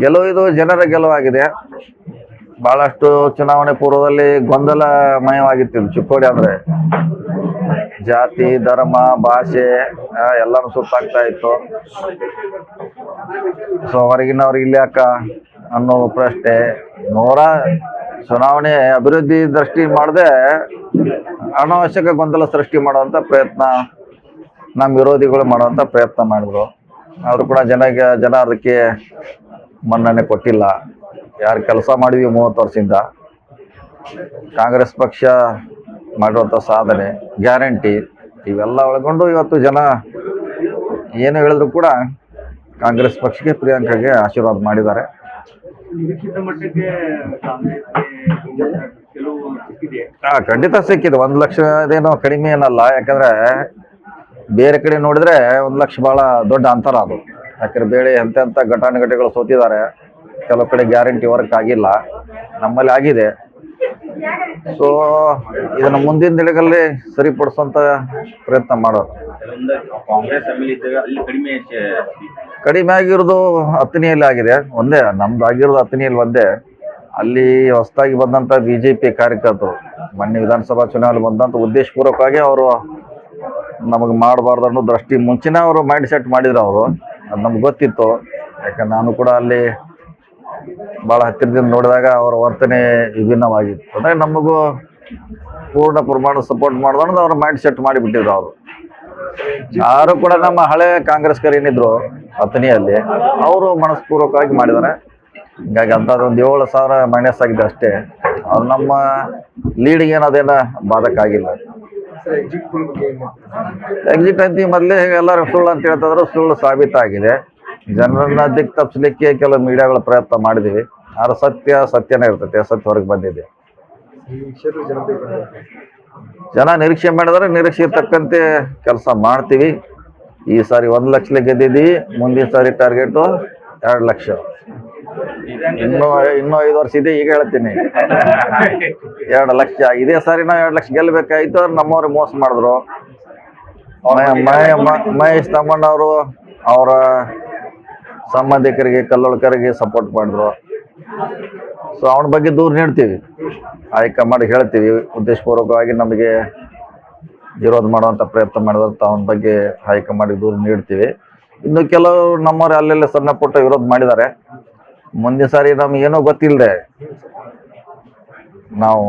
ಗೆಲುವು ಇದು ಜನರ ಗೆಲುವಾಗಿದೆ. ಬಹಳಷ್ಟು ಚುನಾವಣೆ ಪೂರ್ವದಲ್ಲಿ ಗೊಂದಲಮಯವಾಗಿತ್ತು ಚಿಕ್ಕೋಡಿ ಅಂದ್ರೆ. ಜಾತಿ, ಧರ್ಮ, ಭಾಷೆ ಎಲ್ಲಾನು ಸುತ್ತಾಗ್ತಾ ಇತ್ತು. ಸೊ ಹೊರಗಿನವ್ರು ಇಲ್ಲಿ ಅಕ್ಕ ಅನ್ನೋ ಪ್ರಶ್ನೆ. ನೂರ ಚುನಾವಣೆ ಅಭಿವೃದ್ಧಿ ದೃಷ್ಟಿ ಮಾಡದೆ ಅನಾವಶ್ಯಕ ಗೊಂದಲ ಸೃಷ್ಟಿ ಮಾಡುವಂತ ಪ್ರಯತ್ನ, ನಮ್ಮ ವಿರೋಧಿಗಳು ಮಾಡುವಂತ ಪ್ರಯತ್ನ ಮಾಡಿದ್ರು. ಆದ್ರೂ ಕೂಡ ಜನಗೆ ಜನ ಅದಕ್ಕೆ ಮನ್ನಣೆ ಕೊಟ್ಟಿಲ್ಲ. ಯಾರು ಕೆಲಸ ಮಾಡಿದ್ವಿ ಮೂವತ್ತು ವರ್ಷದಿಂದ. ಕಾಂಗ್ರೆಸ್ ಪಕ್ಷ ಮಾಡಿರುವಂಥ ಸಾಧನೆ ಗ್ಯಾರಂಟಿ ಇವೆಲ್ಲ ಒಳಗೊಂಡು ಇವತ್ತು ಜನ ಏನು ಹೇಳಿದ್ರು ಕೂಡ ಕಾಂಗ್ರೆಸ್ ಪಕ್ಷಕ್ಕೆ ಪ್ರಿಯಾಂಕಾಗೆ ಆಶೀರ್ವಾದ ಮಾಡಿದ್ದಾರೆ. ಖಂಡಿತ ಸಿಕ್ಕಿದೆ. ಒಂದು ಲಕ್ಷ ಅದೇನೋ ಕಡಿಮೆ ಏನಲ್ಲ. ಯಾಕಂದ್ರೆ ಬೇರೆ ಕಡೆ ನೋಡಿದ್ರೆ ಒಂದು ಲಕ್ಷ ಬಹಳ ದೊಡ್ಡ ಅಂತರ ಅದು. ಯಾಕಂದ್ರೆ ಬೇರೆ ಎಂತೆಂಥ ಘಟಾನುಘಟಿಗಳು ಸೋತಿದ್ದಾರೆ ಕೆಲವು ಕಡೆ ಗ್ಯಾರಂಟಿ ವರ್ಕ್ ಆಗಿಲ್ಲ ನಮ್ಮಲ್ಲಿ ಆಗಿದೆ. ಸೊ ಇದನ್ನ ಮುಂದಿನ ದಿನಗಳಲ್ಲಿ ಸರಿಪಡಿಸುವಂತ ಪ್ರಯತ್ನ ಮಾಡೋದು. ಕಡಿಮೆ ಆಗಿರೋದು ಹತ್ತನೆಯಲ್ಲಿ ಆಗಿದೆ. ಒಂದೇ ನಮ್ದು ಆಗಿರೋದು ಹತ್ತನೆಯಲ್ಲಿ ಒಂದೇ. ಅಲ್ಲಿ ಹೊಸದಾಗಿ ಬಂದಂತ ಬಿಜೆಪಿ ಕಾರ್ಯಕರ್ತರು ಮೊನ್ನೆ ವಿಧಾನಸಭಾ ಚುನಾವಣೆ ಬಂದಂಥ ಉದ್ದೇಶಪೂರ್ವಕವಾಗಿ ಅವರು ನಮಗೆ ಮಾಡಬಾರ್ದು ಅನ್ನೋ ದೃಷ್ಟಿ ಮುಂಚೆನೇ ಅವರು ಮೈಂಡ್ ಸೆಟ್ ಮಾಡಿದ್ರು ಅವರು. ಅದು ನಮ್ಗೆ ಗೊತ್ತಿತ್ತು. ಯಾಕಂದ್ರೆ ನಾನು ಕೂಡ ಅಲ್ಲಿ ಭಾಳ ಹತ್ತಿರದಿಂದ ನೋಡಿದಾಗ ಅವರ ವರ್ತನೆ ವಿಭಿನ್ನವಾಗಿತ್ತು. ಅಂದರೆ ನಮಗೂ ಪೂರ್ಣ ಪ್ರಮಾಣ ಸಪೋರ್ಟ್ ಮಾಡೋದು ಅವ್ರ ಮೈಂಡ್ ಸೆಟ್ ಮಾಡಿಬಿಟ್ಟಿದ್ರು ಅವರು. ಯಾರು ಕೂಡ ನಮ್ಮ ಹಳೆ ಕಾಂಗ್ರೆಸ್ಕರ್ ಏನಿದ್ರು ಅಥಣಿಯಲ್ಲಿ, ಅವರು ಮನಸ್ಪೂರ್ವಕವಾಗಿ ಮಾಡಿದ್ದಾರೆ ಹಿಂಗಾಗಿ ಅಂಥದ್ದೊಂದು ಏಳು ಸಾವಿರ ಮೈನಸ್ ಆಗಿದೆ ಅಷ್ಟೇ. ಅವ್ರು ನಮ್ಮ ಲೀಡಿಗೆ ಏನದೇನ ಬಾಧಕ ಆಗಿಲ್ಲ. ಎಕ್ಸಿಟ್ ಅಂತಿ ಮೊದಲೇ ಎಲ್ಲರೂ ಸುಳ್ಳು ಅಂತ ಹೇಳ್ತಿದ್ರು ಸುಳ್ಳು ಸಾಬೀತಾಗಿದೆ. ಜನರನ್ನ ದಿಕ್ ತಪ್ಪಿಸ್ಲಿಕ್ಕೆ ಕೆಲವು ಮೀಡಿಯಾಗಳ ಪ್ರಯತ್ನ ಮಾಡಿದೀವಿ. ಆದ್ರೆ ಸತ್ಯ ಸತ್ಯನೇ ಇರ್ತೈತೆ ಸತ್ಯ ಹೊರಗೆ ಬಂದಿದೆ. ಜನ ನಿರೀಕ್ಷೆ ಮಾಡಿದ್ರೆ ನಿರೀಕ್ಷೆ ತಕ್ಕಂತೆ ಕೆಲಸ ಮಾಡ್ತೀವಿ. ಈ ಸಾರಿ ಒಂದು ಲಕ್ಷ ಗೆದ್ದಿದ್ದೀವಿ ಮುಂದಿನ ಸಾರಿ ಟಾರ್ಗೆಟು ಎರಡು ಲಕ್ಷ. ಇನ್ನೂ ಇನ್ನೂ ಐದು ವರ್ಷ ಇದೆ, ಈಗ ಹೇಳ್ತೀನಿ. ಎರಡು ಲಕ್ಷ, ಇದೇ ಸಾರಿ ನಾವು ಎರಡು ಲಕ್ಷ ಗೆಲ್ಲಬೇಕಾಯ್ತು ಅವ್ರು ನಮ್ಮವ್ರು ಮೋಸ ಮಾಡಿದ್ರು. ಮಹೇಶ್ ತಮ್ಮಣ್ಣವರು ಅವರ ಸಂಬಂಧಿಕರಿಗೆ, ಕಲ್ಲೊಳಕರಿಗೆ ಸಪೋರ್ಟ್ ಮಾಡಿದ್ರು. ಸೊ ಅವನ ಬಗ್ಗೆ ದೂರ ನೀಡ್ತೀವಿ. ಹೈಕಮಾಂಡ್ ಹೇಳ್ತೀವಿ, ಉದ್ದೇಶಪೂರ್ವಕವಾಗಿ ನಮಗೆ ವಿರೋಧ ಮಾಡುವಂಥ ಪ್ರಯತ್ನ ಮಾಡಿದಂಥ ಅವನ ಬಗ್ಗೆ ಹೈಕಮಾಂಡ್ಗೆ ದೂರ ನೀಡ್ತೀವಿ. ಇನ್ನು ಕೆಲವರು ನಮ್ಮವ್ರು ಅಲ್ಲೆಲ್ಲ ಸಣ್ಣ ಪುಟ್ಟ ವಿರೋಧ ಮಾಡಿದ್ದಾರೆ. ಮುಂದಿನ ಸಾರಿ ನಮಗೇನೋ ಗೊತ್ತಿಲ್ಲದೆ ನಾವು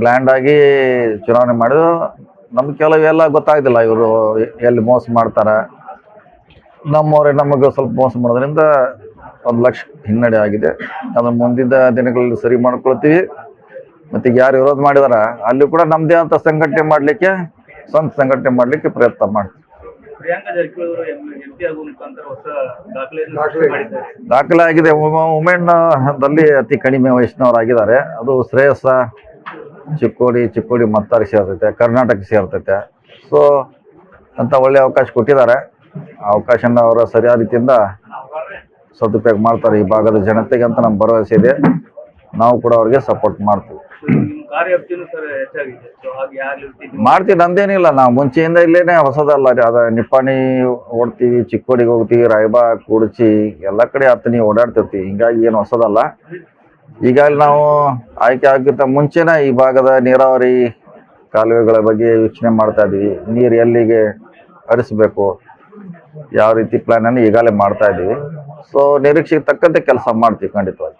ಬ್ಲ್ಯಾಂಡ್ ಆಗಿ ಚುನಾವಣೆ ಮಾಡಿದ್ರು. ನಮ್ಗೆ ಕೆಲವು ಎಲ್ಲ ಗೊತ್ತಾಗ್ತಿಲ್ಲ ಇವರು ಎಲ್ಲಿ ಮೋಸ ಮಾಡ್ತಾರೆ. ನಮ್ಮವ್ರೆ ನಮಗೆ ಸ್ವಲ್ಪ ಮೋಸ ಮಾಡೋದ್ರಿಂದ ಒಂದು ಲಕ್ಷ ಹಿನ್ನಡೆ ಆಗಿದೆ. ಅದನ್ನು ಮುಂದಿನ ದಿನಗಳಲ್ಲಿ ಸರಿ ಮಾಡ್ಕೊಳ್ತೀವಿ. ಮತ್ತೆ ಯಾರು ವಿರೋಧ ಮಾಡಿದಾರ, ಅಲ್ಲಿ ಕೂಡ ನಮ್ಮದೇ ಅಂತ ಸಂಘಟನೆ ಮಾಡ್ಲಿಕ್ಕೆ, ಸ್ವಂತ ಸಂಘಟನೆ ಮಾಡ್ಲಿಕ್ಕೆ ಪ್ರಯತ್ನ ಮಾಡ್ತೀವಿ. ಪ್ರಿಯಾಂಕಾ ಜಾರಕಿಹೊಳಿ ಅವರು ಎಂ ಪಿ ಆಗುವ ಮುಖಾಂತರ ಹೊಸ ದಾಖಲೆಯನ್ನು ಮಾಡಿದ್ದಾರೆ ದಾಖಲೆ ಆಗಿದೆ. ವುಮೆನ್ ದಲ್ಲಿ ಅತಿ ಕಡಿಮೆ ವಯಸ್ಸಿನವರಾಗಿದ್ದಾರೆ. ಅದು ಶ್ರೇಯಸ್ಸ ಚಿಕ್ಕೋಡಿ ಚಿಕ್ಕೋಡಿ ಮತ್ತಾರಿ ಸೇರ್ತೈತೆ ಕರ್ನಾಟಕ ಸೇರ್ತೈತೆ. ಸೊ ಅಂತ ಒಳ್ಳೆ ಅವಕಾಶ ಕೊಟ್ಟಿದ್ದಾರೆ. ಆ ಅವಕಾಶನ ಅವರ ಸರಿಯಾದ ರೀತಿಯಿಂದ ಸದುಪಯೋಗ ಮಾಡ್ತಾರೆ ಈ ಭಾಗದ ಜನತೆಗೆ ಅಂತ ನಮ್ಮ ಭರವಸೆ ಇದೆ. ನಾವು ಕೂಡ ಅವ್ರಿಗೆ ಸಪೋರ್ಟ್ ಮಾಡ್ತೀವಿ. ಮಾಡ್ತೀವಿ, ನಂದೇನಿಲ್ಲ. ನಾವು ಮುಂಚೆಯಿಂದ ಇಲ್ಲೇನೆ ಹೊಸದಲ್ಲ. ಅದ ನಿಪ್ಪಾಣಿ ಓಡ್ತೀವಿ, ಚಿಕ್ಕೋಡಿಗೆ ಹೋಗ್ತೀವಿ ರಾಯಬಾ ಕೂಡ್ಚಿ, ಎಲ್ಲ ಕಡೆ ಹತ್ತನಿ ಓಡಾಡ್ತಿರ್ತೀವಿ. ಹಿಂಗಾಗಿ ಏನು ಹೊಸದಲ್ಲ. ಈಗಾಗಲೇ ನಾವು ಆಯ್ಕೆ ಆಗಿದ್ದ ಮುಂಚೆನೇ ಈ ಭಾಗದ ನೀರಾವರಿ ಕಾಲುವೆಗಳ ಬಗ್ಗೆ ವೀಕ್ಷಣೆ ಮಾಡ್ತಾ ಇದೀವಿ. ನೀರು ಎಲ್ಲಿಗೆ ಹರಿಸ್ಬೇಕು, ಯಾವ ರೀತಿ ಪ್ಲಾನ್ ಅನ್ನು ಈಗಾಗಲೇ ಮಾಡ್ತಾ ಇದ್ದೀವಿ ಸೊ ನಿರೀಕ್ಷೆಗೆ ತಕ್ಕಂತೆ ಕೆಲಸ ಮಾಡ್ತೀವಿ ಖಂಡಿತವಾಗಿ.